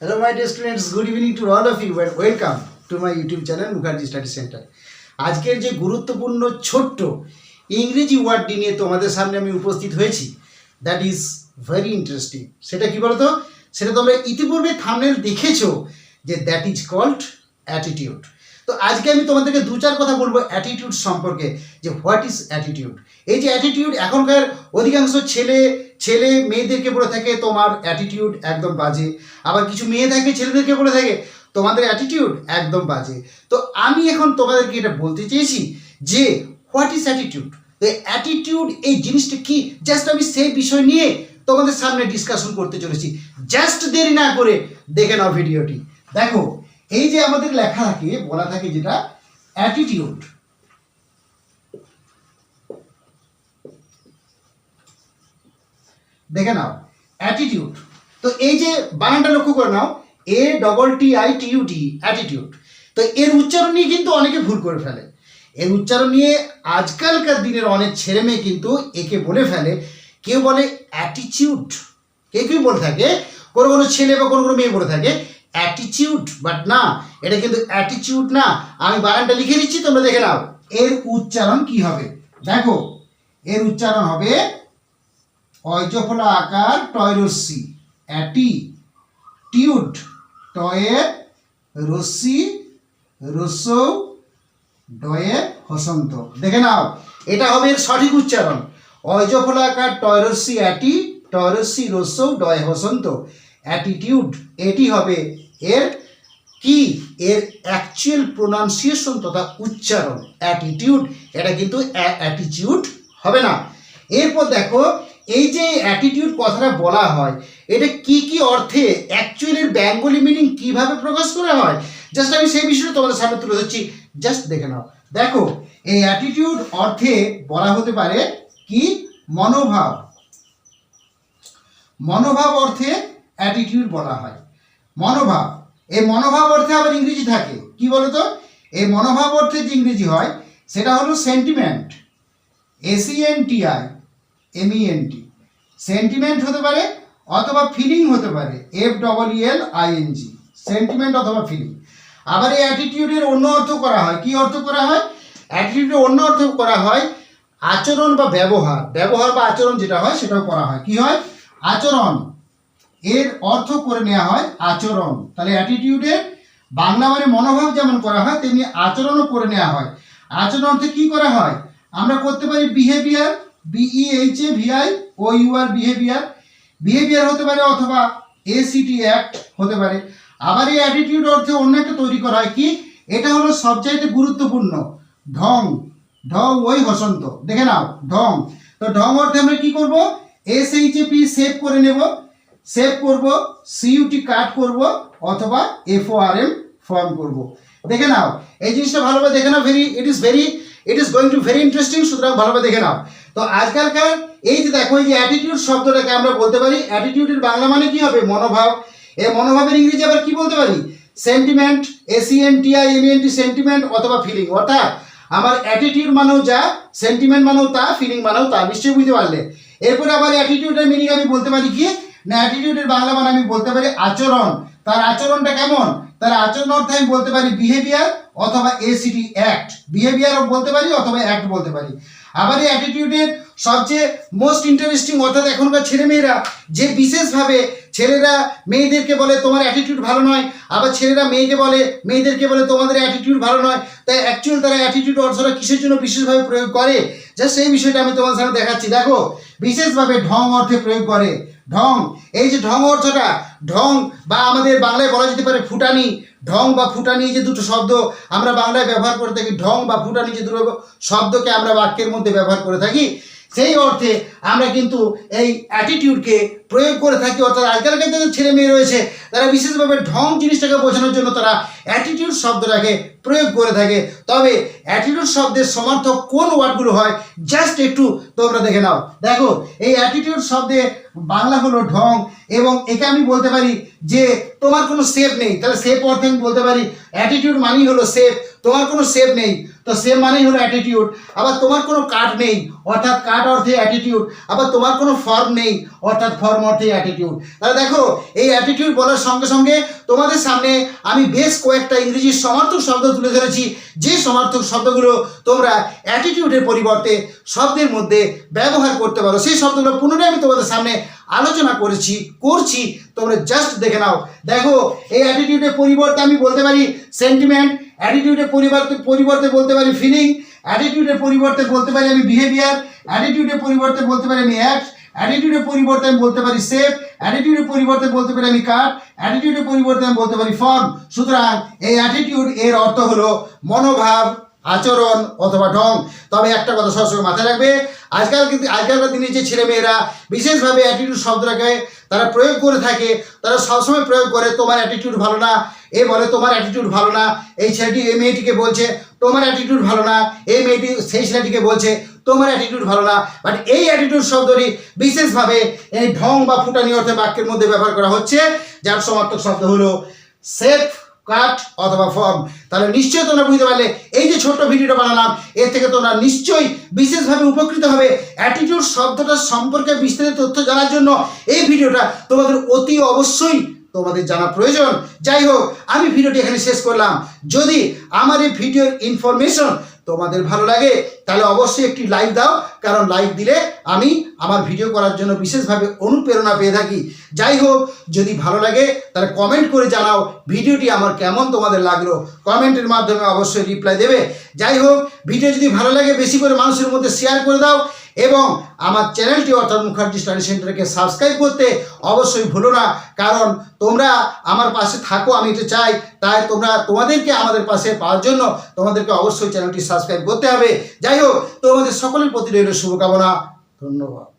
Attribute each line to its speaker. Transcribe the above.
Speaker 1: Hello, my dear students. Good evening to all of you and welcome to my YouTube channel Mukherjee study centre আজকের যে গুরুত্বপূর্ণ ছোট্ট ইংরেজি ওয়ার্ডটি নিয়ে তোমাদের সামনে আমি উপস্থিত হয়েছি দ্যাট ইজ ভেরি ইন্টারেস্টিং সেটা কি বলতো? সেটা তোমরা ইতিপূর্বে থামনেল দেখেছ যে দ্যাট ইজ কল্ড অ্যাটিটিউড তো আজকে আমি তোমাদেরকে দু চার কথা বলব অ্যাটিটিউড সম্পর্কে যে হোয়াট ইজ অ্যাটিটিউড এই যে অ্যাটিটিউড এখনকার অধিকাংশ ছেলে ছেলে মেয়েদেরকে বলে থাকে, তোমার অ্যাটিটিউড একদম বাজে। আবার কিছু মেয়ে থাকে, ছেলেদেরকে বলে থাকে, তোমাদের অ্যাটিটিউড একদম বাজে। তো আমি এখন তোমাদেরকে এটা বলতে চেয়েছি যে হোয়াট ইজ অ্যাটিটিউড তো অ্যাটিটিউড এই জিনিসটা কি? জাস্ট আমি সেই বিষয় নিয়ে তোমাদের সামনে ডিসকাশন করতে চলেছি। জাস্ট দেরি না করে দেখে নাও ভিডিওটি দেখো, এই যে আমাদের লেখা থাকে, বলা থাকে যেটা অ্যাটিটিউড দেখে নাও। অ্যাটিটিউড তো এই যে বানানটা লক্ষ্য করে নাও A double T I T T attitude তো এর উচ্চারণ নিয়ে কিন্তু অনেকে ভুল করে ফেলে। এর উচ্চারণ নিয়ে আজকালকার দিনের অনেক ছেলে মেয়ে কিন্তু একে বলে ফেলে। কেউ বলে অ্যাটিটিউড কেউ কেউ বলে থাকে, কোনো কোনো ছেলে বা কোনো কোনো মেয়ে বলে থাকে অ্যাটিটিউড বাট না, এটা কিন্তু অ্যাটিটিউড না। আমি বানানটা লিখে দিচ্ছি, তোমরা দেখে নাও। এর উচ্চারণ কি হবে? দেখো, এর উচ্চারণ হবে অজফলা আকার টয়রস্যি অ্যাটি টিউড, টয়ে রস্যি রস্যৌ ডয়ে হসন্ত। দেখে নাও, এটা হবে এর সঠিক উচ্চারণ। অজফলা আকার টয়রস্যি অ্যাটি টয়রস্যি রস্যৌ ডয়ে হসন্ত। অ্যাটিটিউড এটি হবে এর কি? এর অ্যাকচুয়াল প্রোনাউন্সিয়েশন তথা উচ্চারণ। অ্যাটিটিউড এটা কিন্তু অ্যাটিটিউড হবে না। এরপর দেখো এই যে অ্যাটিটিউড কথাটা বলা হয়, এটা কি কি অর্থে অ্যাকচুয়ালি বেঙ্গলি মিনিং কীভাবে প্রকাশ করা হয়? জাস্ট আমি সেই বিষয়টা তোমাদের সামনে তুলে ধরছি। জাস্ট দেখে নাও। দেখো, এই অ্যাটিটিউড অর্থে বলা হতে পারে কি? মনোভাব। মনোভাব অর্থে অ্যাটিটিউড বলা হয়। মনোভাব। এই মনোভাব অর্থে আবার ইংরেজি থাকে। কি বলতো? এই মনোভাব অর্থে যে ইংরেজি হয়, সেটা হলো সেন্টিমেন্ট এসিএনটিআই এমইএনটি সেন্টিমেন্ট হতে পারে অথবা ফিলিং হতে পারে F double L I N G sentiment অথবা ফিলিং আবার এই অ্যাটিটিউডের অন্য অর্থ করা হয়। কি অর্থ করা হয়? অ্যাটিটিউডের অন্য অর্থ করা হয় আচরণ বা ব্যবহার। ব্যবহার বা আচরণ যেটা হয় সেটাও করা হয়। কি হয়? আচরণ। এর অর্থ করে নেওয়া হয় আচরণ। তাহলে অ্যাটিটিউডের বাংলা মানে মনোভাব যেমন করা হয়, তেমনি আচরণও করে নেওয়া হয়। আচরণ অর্থে কি করা হয়? আমরা করতে পারি behaviour B E H A V I O U R behaviour behaviour হতে পারে অথবা এসিটি অ্যাক্ট হতে পারে। আবার এই অ্যাটিটিউড অর্থে অন্য একটা তৈরি করা হয় কি? এটা হলো সবচাইতে গুরুত্বপূর্ণ। ঢং। ঢং ওই হসন্ত। দেখে নাও, ঢং। তো ঢং অর্থে আমরা কি করব? এস এইচ পি সেভ করে নেব। সেভ করব সিইউটি কাট করব, অথবা F O R M form করব। দেখে নাও, এই জিনিসটা ভালোভাবে দেখে নাও very it is very it is going to very interesting সুতরাং ভালোভাবে দেখে নাও। তো আজকালকার এই যে দেখো, এই যে অ্যাটিটিউড শব্দটাকে আমরা বলতে পারি অ্যাটিটিউডের বাংলা মানে কি হবে? মনোভাব। এই মনোভাবের ইংরেজি আবার কি বলতে পারি? Sentiment S E N T I M N T sentiment অথবা ফিলিং অর্থাৎ আমার অ্যাটিটিউড মানেও যা সেন্টিমেন্ট মানেও তা ফিলিং মানেও তা। নিশ্চয়ই বুঝতে পারলে। এরপরে আবার অ্যাটিটিউডের মিনিং আমি বলতে পারি কি? না অ্যাটিটিউডের বাংলা মানে আমি বলতে পারি আচরণ। তার আচরণটা কেমন? তার আচরণ অর্থে আমি বলতে পারি বিহেভিয়ার অথবা এসিটি অ্যাক্ট বিহেভিয়ারও বলতে পারি অথবা অ্যাক্ট বলতে পারি। আবার এই অ্যাটিটিউডের সবচেয়ে মোস্ট ইন্টারেস্টিং অর্থাৎ এখনকার ছেলেমেয়েরা যে বিশেষভাবে ছেলেরা মেয়েদেরকে বলে তোমার অ্যাটিটিউড ভালো নয়, আবার ছেলেরা মেয়েকে বলে, মেয়েদেরকে বলে তোমাদের অ্যাটিটিউড ভালো নয়, তাই অ্যাকচুয়াল তারা অ্যাটিটিউড অর্থটা কিসের জন্য বিশেষভাবে প্রয়োগ করে? যা সেই বিষয়টা আমি তোমার সামনে দেখাচ্ছি। দেখো, বিশেষভাবে ঢং অর্থে প্রয়োগ করে। ঢং, এই যে ঢং অর্থটা, ঢং বা আমাদের বাংলায় বলা যেতে পারে ফুটানি। ঢং বা ফুটানি যে দুটো শব্দ আমরা বাংলায় ব্যবহার করে থাকি, ঢং বা ফুটানি যে দুটো শব্দকে আমরা বাক্যের মধ্যে ব্যবহার করে থাকি সেই অর্থে আমরা কিন্তু এই অ্যাটিটিউডকে প্রয়োগ করে থাকি, অর্থাৎ আজকালকার যে ছেলে মেয়ে রয়েছে, তারা বিশেষভাবে ঢং জিনিসটাকে বোঝানোর জন্য তারা অ্যাটিটিউড শব্দটাকে প্রয়োগ করে থাকে। তবে অ্যাটিটিউড শব্দের সমার্থক কোন ওয়ার্ডগুলো হয় জাস্ট একটু তোমরা দেখে নাও। দেখো, এই অ্যাটিটিউড শব্দে বাংলা হলো ঢং, এবং একে আমি বলতে পারি যে তোমার কোনো সেফ নেই। তাহলে সেফ অর্থে আমি বলতে পারি অ্যাটিটিউড মানেই হলো সেফ তোমার কোনো সেভ নেই। তো সেভ মানেই হলো অ্যাটিটিউড আবার তোমার কোনো কার্ড নেই, অর্থাৎ কার্ড অর্থে অ্যাটিটিউড আবার তোমার কোনো ফর্ম নেই, অর্থাৎ ফর্ম অর্থে অ্যাটিটিউড তাহলে দেখো, এই অ্যাটিটিউড বলার সঙ্গে সঙ্গে তোমাদের সামনে আমি বেশ কয়েকটা ইংরেজির সমার্থক শব্দ তুলে ধরেছি। যে সমার্থক শব্দগুলো তোমরা অ্যাটিটিউডের পরিবর্তে শব্দের মধ্যে ব্যবহার করতে পারো, সেই শব্দগুলো পুনরায় আমি তোমাদের সামনে আলোচনা করেছি, করছি, তোমরা জাস্ট দেখে নাও। দেখো, এই অ্যাটিটিউডের পরিবর্তে আমি বলতে পারি সেন্টিমেন্ট অ্যাটিটিউডের পরিবর্তে পরিবর্তে বলতে পারি ফিলিং অ্যাটিটিউডের পরিবর্তে বলতে পারি আমি বিহেভিয়ার অ্যাটিটিউডের পরিবর্তে বলতে পারি আমি অ্যাক্ট অ্যাটিটিউডের পরিবর্তে আমি বলতে পারি সেফ অ্যাটিটিউডের পরিবর্তে বলতে পারি আমি কাট অ্যাটিটিউডের পরিবর্তে আমি বলতে পারি ফর্ম সুতরাং এই অ্যাটিটিউড এর অর্থ হলো মনোভাব আচরণ অথবা ঢং। তবে একটা কথা সবসময় মাথায় রাখবে, আজকাল কিন্তু আজকালকার দিনে যে ছেলেমেয়েরা বিশেষভাবে অ্যাটিটিউড শব্দটাকে তারা প্রয়োগ করে থাকে, তারা সবসময় প্রয়োগ করে, তোমার অ্যাটিটিউড ভালো না। এ বলে, তোমার অ্যাটিটিউড ভালো না। এই ছেলেটি, এই মেয়েটিকে বলছে, তোমার অ্যাটিটিউড ভালো না। এই মেয়েটি, সেই ছেলেটিকে বলছে, তোমার অ্যাটিটিউড ভালো না। বাট এই অ্যাটিটিউড শব্দটি বিশেষভাবে এই ঢং বা ফুটানি অর্থে বাক্যের মধ্যে ব্যবহার করা হচ্ছে, যার সমার্থক শব্দ হলো, সেফ কাট অথবা ফর্ম তাহলে নিশ্চয়ই তোমরা বুঝতে পারলে এই যে ছোট্ট ভিডিওটা বানালাম, এর থেকে তোমরা নিশ্চয়ই বিশেষভাবে উপকৃত হবে। অ্যাটিটিউড শব্দটার সম্পর্কে বিস্তারিত তথ্য জানার জন্য এই ভিডিওটা তোমাদের অতি অবশ্যই তোমাদের জানা প্রয়োজন। যাই হোক, আমি ভিডিওটি এখানে শেষ করলাম। যদি আমার এই ভিডিওর ইনফরমেশন তোমাদের ভালো লাগে, তাহলে অবশ্যই একটি লাইক দাও, কারণ লাইক দিলে আমি আমার ভিডিও করার জন্য বিশেষভাবে অনুপ্রেরণা পেয়ে থাকি। যাই হোক, যদি ভালো লাগে, তাহলে কমেন্ট করে জানাও ভিডিওটি আমার কেমন তোমাদের লাগল। কমেন্টের মাধ্যমে অবশ্যই রিপ্লাই দেবে। যাই হোক ভিডিও যদি ভালো লাগে, বেশি করে মানুষের মধ্যে শেয়ার করে দাও এবং আমার চ্যানেলটি অর্থাৎ মুখার্জি স্টাডি সেন্টারকে সাবস্ক্রাইব করতে অবশ্যই ভুলো না। কারণ তোমরা আমার পাশে থাকো, আমি এটা চাই। তাই তোমরা তোমাদেরকে আমাদের পাশে পাওয়ার জন্য তোমাদেরকে অবশ্যই চ্যানেলটি সাবস্ক্রাইব করতে হবে। যাই হোক, তোমাদের সকলের প্রতি রইল শুভকামনা। ধন্যবাদ।